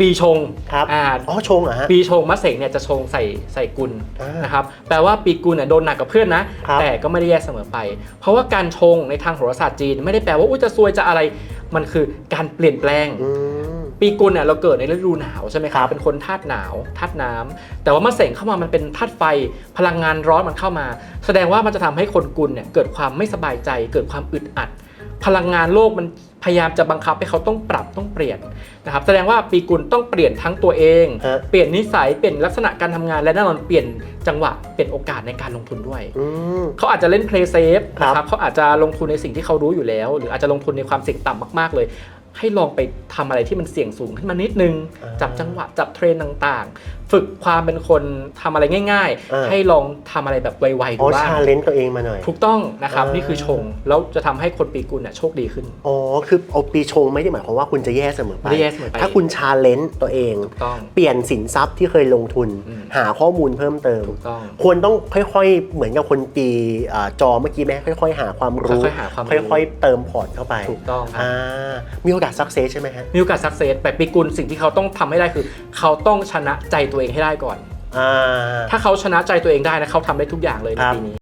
ปีชงครับอ่าอ๋อชงเหรอฮะ ปีชงมะเสงเนี่ยจะชงใส่ใส่กุลอ่านนะครับแปลว่าปีกุลเนี่ยโดนหนักกับเพื่อนนะ ครับ แต่ก็ไม่ได้แย่เสมอไป เพราะว่าการชงในทางโหราศาสตร์จีน ไม่ได้แปลว่าอุ้ยจะซวยจะอะไรมันคือการเปลี่ยนแปลง อืม ปีกุลเนี่ยเราเกิดในฤดูหนาวใช่ไหมคครัรับบเป็นคนธาตุหนาวธาตุน้ำแต่ว่ามะเสงเข้ามามันเป็นธาตุไฟพลังงานร้อนมันเข้ามา แสดงว่ามันจะทำให้คนกุลเนี่ยเกิดความไม่สบายใจ เกิดความอึดอัด พลังงานโลกมัน พยายามจะบังคับให้เขาต้องปรับต้องเปลี่ยนนะครับแสดงว่าปีกุลต้องเปลี่ยนทั้งตัวเอง ฮะ เปลี่ยนนิสัยเปลี่ยนลักษณะการทำงานและแน่นอนเปลี่ยนจังหวะเปลี่ยนโอกาสในการลงทุนด้วย อืม เขาอาจจะเล่น play safe ครับ นะครับเขาอาจจะลงทุนในสิ่งที่เขารู้อยู่แล้ว หรืออาจจะลงทุนในความเสี่ยงต่ำมากๆเลย ให้ลองไปทำอะไรที่มันเสี่ยงสูงขึ้นมานิดนึงอ่าจับจังหวะจับเทรนด์ต่างๆ ฝึกความเป็นคนทำอะไรง่ายอ่าๆให้ลองทำอะไรแบบไวๆอ๋ดูอบ้างชาเลนจ์ตัวเองมาหน่อย ถูกต้องนะครับอ่านี่นี่คือชง แล้วจะทำให้คนปีกุลเนี่ยโชคดีขึ้น อ๋อ คือเอาปีชงไม่ได้หมายความว่าคุณจะแย่เสมอไปไม่ได้แย่เสมอไป ถ้าคุณชาเลนจ์ตัวเองถูกต้องเปลี่ยนสินทรัพย์ที่เคยลงทุนอืมหาข้อมูลเพิ่มเติมถูกต้องควรต้องค่อยๆ เหมือนกับคนปีอ่าจอเมื่อกี้ไหมค่อยๆหาความรู้ค่อยๆ หาความรู้ ค่อยๆ เติมพอร์ตเข้าไป ถูกต้องครับอ่ามีโอกาสสักเซสใช่ไหมฮะมีโอกาสสักเซสแต่ปีกุลสิ่งที่เขาต้องทำให้ได้คือ เขาต้องชนะใจตัวเองให้ได้ก่อน อ่า ถ้าเขาชนะใจตัวเองได้นะเขาทำได้ทุกอย่างเลยในครับ ปีนี้